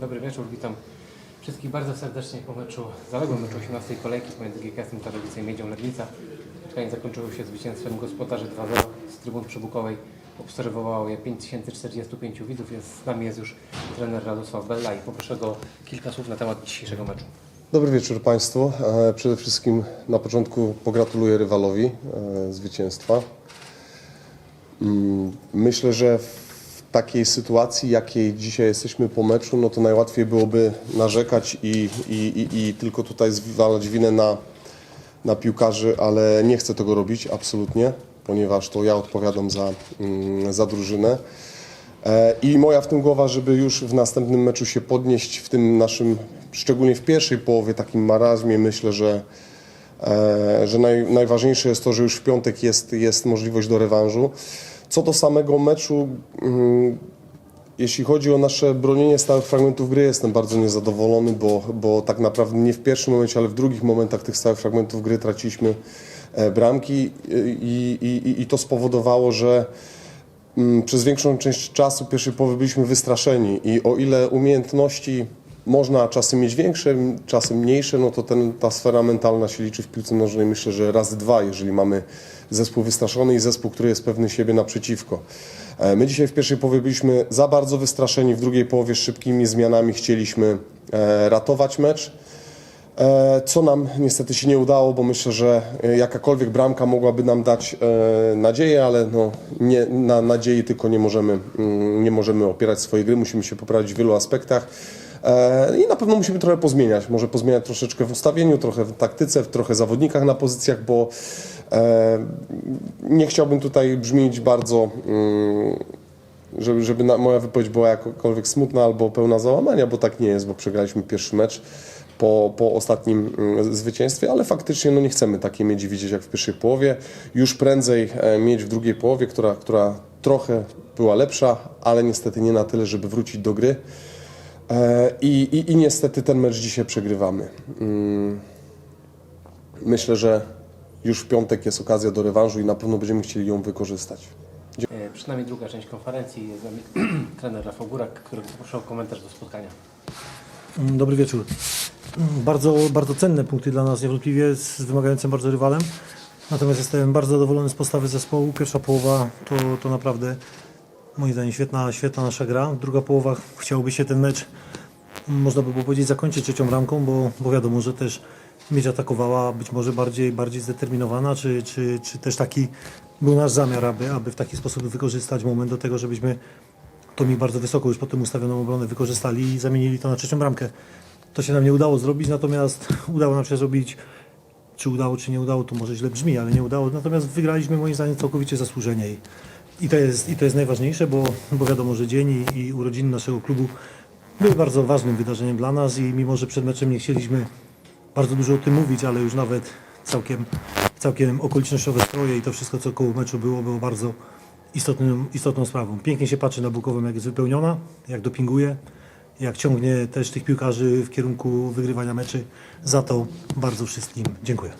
Dobry wieczór, witam wszystkich bardzo serdecznie po meczu, zaległym meczu 18 kolejki pomiędzy GKS-em i Miedzią Legnica. Spotkanie zakończyło się zwycięstwem gospodarzy 2-0 z trybun przybukowej. Obserwowało je 5045 widzów, więc z nami jest już trener Radosław Bella i poproszę go kilka słów na temat dzisiejszego meczu. Dobry wieczór Państwu. E, Przede wszystkim na początku pogratuluję rywalowi e, zwycięstwa. Mm, Myślę, że takiej sytuacji, jakiej dzisiaj jesteśmy po meczu, no to najłatwiej byłoby narzekać i, i, i, i tylko tutaj zwalać winę na, na piłkarzy, ale nie chcę tego robić absolutnie, ponieważ to ja odpowiadam za, mm, za drużynę. E, I moja w tym głowa, żeby już w następnym meczu się podnieść w tym naszym, szczególnie w pierwszej połowie, takim marazmie, myślę, że, e, że naj, najważniejsze jest to, że już w piątek jest, jest możliwość do rewanżu. Co do samego meczu, mm, jeśli chodzi o nasze bronienie stałych fragmentów gry, jestem bardzo niezadowolony, bo, bo tak naprawdę nie w pierwszym momencie, ale w drugich momentach tych stałych fragmentów gry traciliśmy e, bramki i, i, i, to spowodowało, że mm, przez większą część czasu pierwszej połowy byliśmy wystraszeni. I o ile umiejętności można czasem mieć większe, czasem mniejsze, no to ten, ta sfera mentalna się liczy w piłce nożnej myślę, że razy dwa, jeżeli mamy zespół wystraszony i zespół, który jest pewny siebie naprzeciwko. E, My dzisiaj w pierwszej połowie byliśmy za bardzo wystraszeni, w drugiej połowie szybkimi zmianami chcieliśmy e, ratować mecz. E, Co nam niestety się nie udało, bo myślę, że jakakolwiek bramka mogłaby nam dać nadzieję, ale no, nie, na nadziei tylko nie możemy, mm, nie możemy opierać swojej gry, musimy się poprawić w wielu aspektach. E, I na pewno musimy trochę pozmieniać. Może pozmieniać troszeczkę w ustawieniu, trochę w taktyce, w trochę zawodnikach na pozycjach, bo e, nie chciałbym tutaj brzmieć bardzo mm, żeby, żeby moja wypowiedź była jakakolwiek smutna albo pełna załamania, bo tak nie jest, bo przegraliśmy pierwszy mecz po, po ostatnim mm, zwycięstwie, ale faktycznie no, nie chcemy takiej miedzi widzieć jak w pierwszej połowie. Już prędzej e, mieć w drugiej połowie, która, która trochę była lepsza, ale niestety nie na tyle, żeby wrócić do gry. E, I, i, I niestety ten mecz dzisiaj przegrywamy. Mm, Myślę, że już w piątek jest okazja do rewanżu i na pewno będziemy chcieli ją wykorzystać. E, Przed nami druga część konferencji, jest z nami trener Rafał Górak, którego poproszę o komentarz do spotkania. Mm, Dobry wieczór. Mm, Bardzo, bardzo cenne punkty dla nas niewątpliwie z wymagającym bardzo rywalem. Natomiast jestem bardzo zadowolony z postawy zespołu. Pierwsza połowa to, to naprawdę moim zdaniem świetna, świetna nasza gra. Druga połowa chciałoby się ten mecz, można by było powiedzieć, zakończyć trzecią bramką, bo, bo wiadomo, że też mieć atakowała być może bardziej, bardziej zdeterminowana, czy, czy, czy też taki był nasz zamiar, aby, aby w taki sposób wykorzystać moment do tego, żebyśmy to mi bardzo wysoko już potem ustawioną obronę wykorzystali i zamienili to na trzecią bramkę. To się nam nie udało zrobić, natomiast udało nam się zrobić, czy udało, czy nie udało, to może źle brzmi, ale nie udało. Natomiast wygraliśmy moim zdaniem całkowicie zasłużenie i, to, jest, i to jest najważniejsze, bo, bo wiadomo, że dzień i, i urodziny naszego klubu były bardzo ważnym wydarzeniem dla nas i mimo, że przed meczem nie chcieliśmy bardzo dużo o tym mówić, ale już nawet całkiem, całkiem okolicznościowe stroje i to wszystko, co koło meczu było, było bardzo istotną, istotną sprawą. Pięknie się patrzy na Bukową, jak jest wypełniona, jak dopinguje, jak ciągnie też tych piłkarzy w kierunku wygrywania meczy. Za to bardzo wszystkim dziękuję.